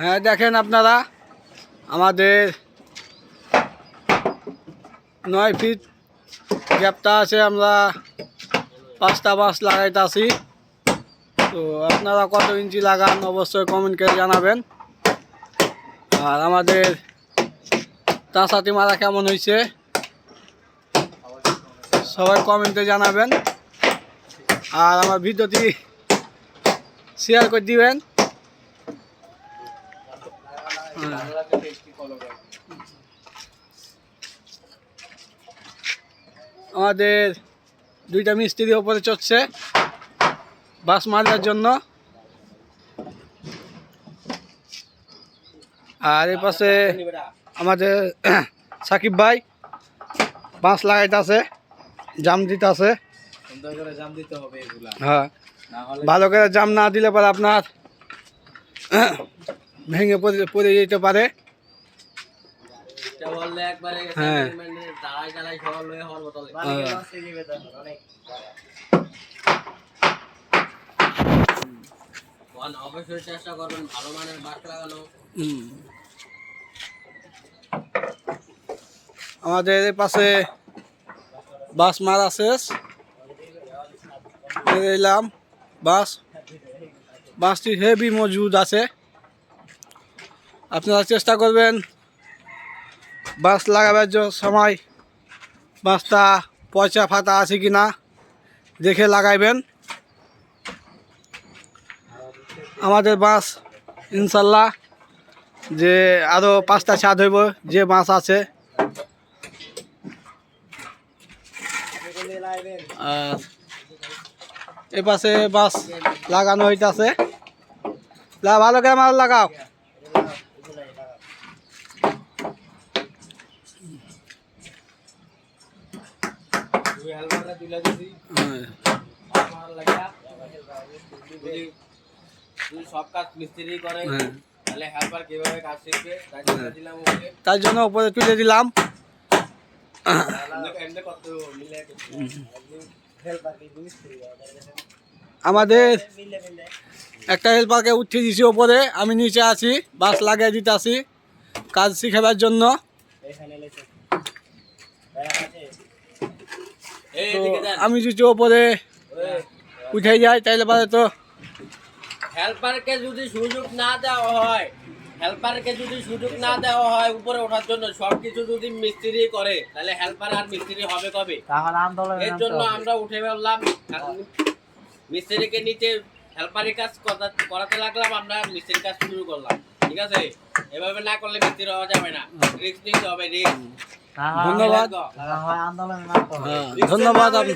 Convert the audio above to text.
হ্যাঁ দেখেন আপনারা, আমাদের নয় ফিট গ্যাপটা আছে, আমরা পাঁচটা বাস লাগাইতে তো আপনারা কত ইঞ্চি লাগান অবশ্যই কমেন্ট করে জানাবেন। আর আমাদের তাঁসাতি মারা কেমন হয়েছে সবাই কমেন্টে জানাবেন। আর আমার ভিডিওটি শেয়ার করে দিবেন। আমাদের দুইটা মিস্ত্রি ওপরে চড়ছে বাস মারার জন্য। আর এই পাশে আমাদের সাকিব ভাই বাঁশ লাগাইতে আছে জাম দিতে আছে হ্যাঁ। ভালো করে জাম না দিলে পরে আপনার ভেঙে পড়ে যেতে পারে হ্যাঁ। মতো হ্যাঁ। অবশ্যই চেষ্টা করবেন ভালো মানের বাস লাগানো হুম। আমাদের পাশে বাস মারা শেষ এলাম বাস বাসটি হেভি মজুদ আছে আপনারা চেষ্টা করবেন বাস লাগাবার সময়, বাসটা পয়সা ফাতা আছে কি না দেখে লাগাইবেন। আমাদের বাস, ইনশাল্লাহ যে আরও পাঁচটা ছাদ হইব, যে বাস আছে। আর এ পাশে বাস লাগানো হইতাছে। ভালো করে মাল লাগাও দুই হেলমেটটা তুলে দিছি হ্যাঁ, আমার লাগা যদি যদি সব কাজ মিস্ত্রি করে। তাহলে হেল্পার কীভাবে কাজ শিখবে তাই জন্য দিলাম ওকে। তার জন্য উপরে তুলে দিলাম। আমাদের একটা হেল্পারকে উঠিয়ে দিছি ওপরে আমি নিচে আছি বাস লাগিয়ে দিতে আসি কাজ শিখাবার জন্য। তো আমি যদি ওপরে উঠে যাই তাইলে পরে তো হেল্পারকে যদি সুযোগ না দেওয়া হয় হেল্পারকে যদি সুযোগ না দেওয়া হয় উপরে ওঠার জন্য সবকিছু যদি মিস্ত্রি করে তাহলে হেল্পার আর মিস্ত্রি হবে কবে? তাহলে আন্দোলন এর জন্য আমরা উঠে বললাম মিস্ত্রিকে নিচে হেল্পারের কাজ করাতে লাগলাম আমরা মিস্ত্রির কাজ শুরু করলাম। ঠিক আছে? এভাবে না করলে মিস্ত্রি হওয়া যাবে না। রিস্ক নিতে হবে রিস্ক ধন্যবাদ। হয় নামতে হবে হ্যাঁ ধন্যবাদ আপনি।